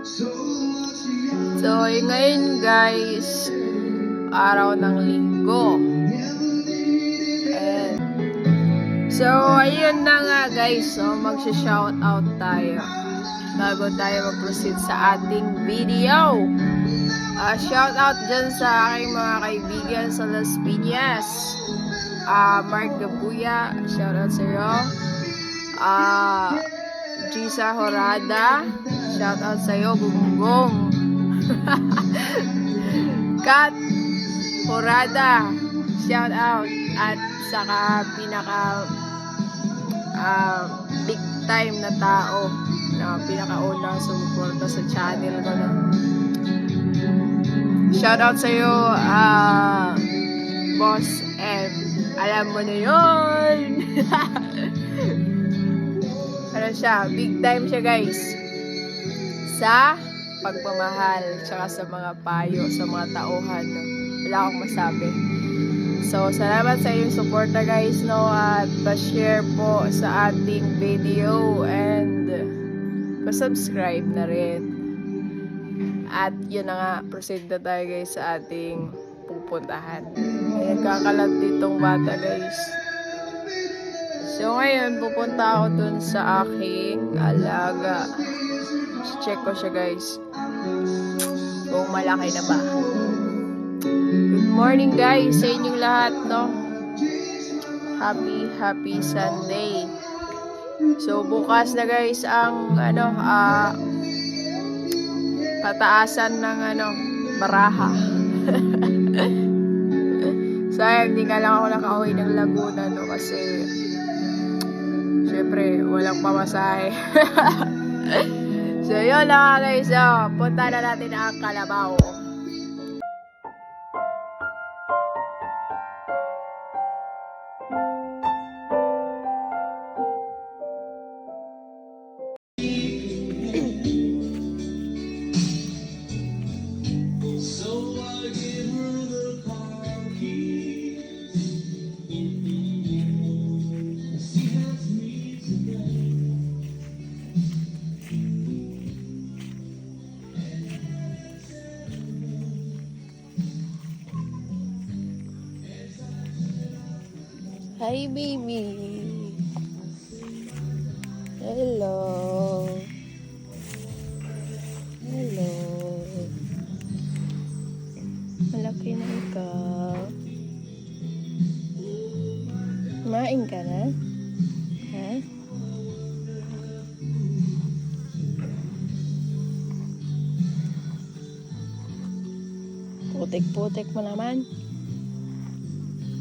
So, eh, ngayon guys, araw ng linggo. And, so, ayun na nga guys, so magsha-shout out tayo bago tayo mag-proceed sa ating video. Ah, shout out dyan sa aking mga kaibigan sa Las Piñas. Ah, Mark Gabuya, shout out sa iyo. Ah, Gisa Horada, shout out sa iyo, Bumbong. Kat Horada, shout out. At saka pinaka ah, big time na tao na pinakaunang sumuporta sa channel ko na. Shout out sa iyo, ah, Boss M. Alam mo na yun. siya, big time siya guys. Sa pagmamahal, tsaka sa mga payo, sa mga tauhan. No? Wala akong masabi. So, salamat sa iyong suporta guys, no? At pa-share po sa ating video and pa-subscribe na rin. At yun na nga, proceed na tayo guys sa ating pupuntahan. May nagkakalat ditong bata guys. So ngayon, pupunta ako dun sa aking alaga. Check ko siya guys. Kung malaki na ba. Good morning guys sa inyong lahat, no? Happy, happy Sunday. So bukas na guys ang ano, ah pataasan ng ano, baraha. Sayang, hindi nga lang ako nakauwi ng Laguna, no? Kasi, syempre, walang pamasahe. so, yun lang nga guys. So, punta na natin ang Kalabaw. Hi, baby. Hello. Hello. Malaki na ikaw. Kumain ka na? Ha? Putik-putik mo naman.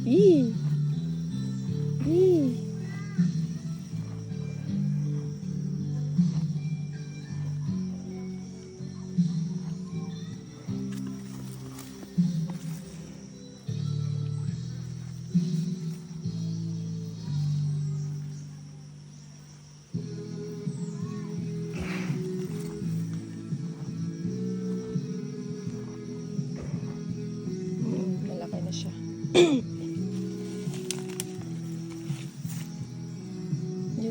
Yee! Yee!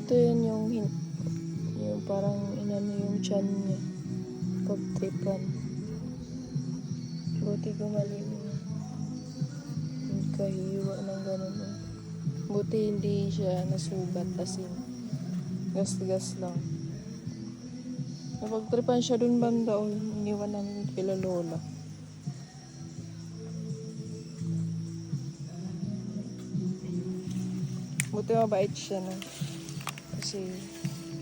Dito yan yung yung parang inano yung chan niya. Pagtripan. Buti gumaling yung kahiwa ng ganun. Buti hindi siya nasugat as in. Gas-gas lang. Napagtripan siya dun banda o iniwan namin kila lola. Buti mabait siya na. Kasi,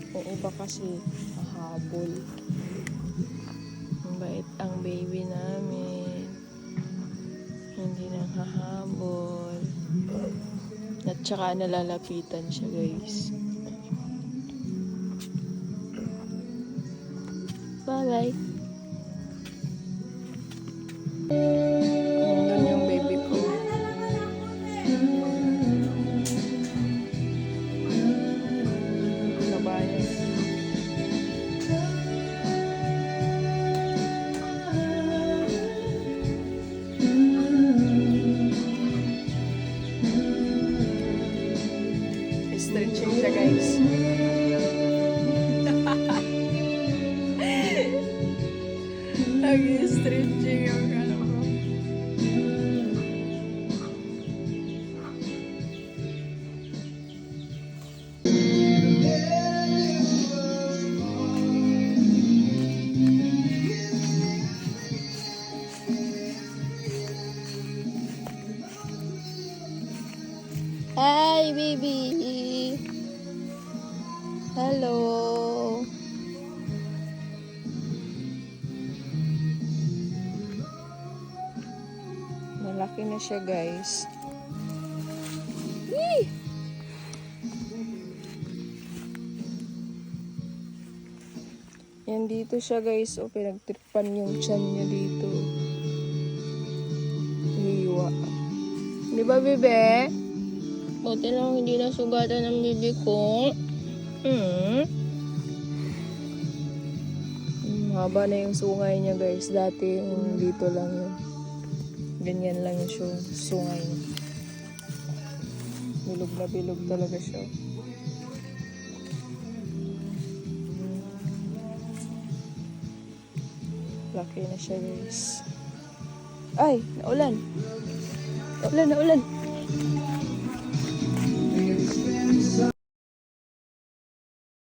yung iba kasi, mahabol. Mabait ang baby namin. Hindi nang hahabol. At saka nalalapitan siya, guys. Bye-bye. Nandun Stretching siya guys. Nag-stretching yung ano ko. Hi, baby! Hello! Malaki na siya, guys. Yee! Yan dito siya, guys. O, pinagtripan yung tiyan niya dito. Hiwa. Di ba, bebe? Buti lang hindi nasugatan ng bibi ko. Hmm. Haba na yung sungay niya, guys. Dati, yung dito lang yun. Ganyan lang yung su- sungay niya. Bilog na bilog talaga siya. Laki na siya, guys. Ay, naulan. Naulan, naulan.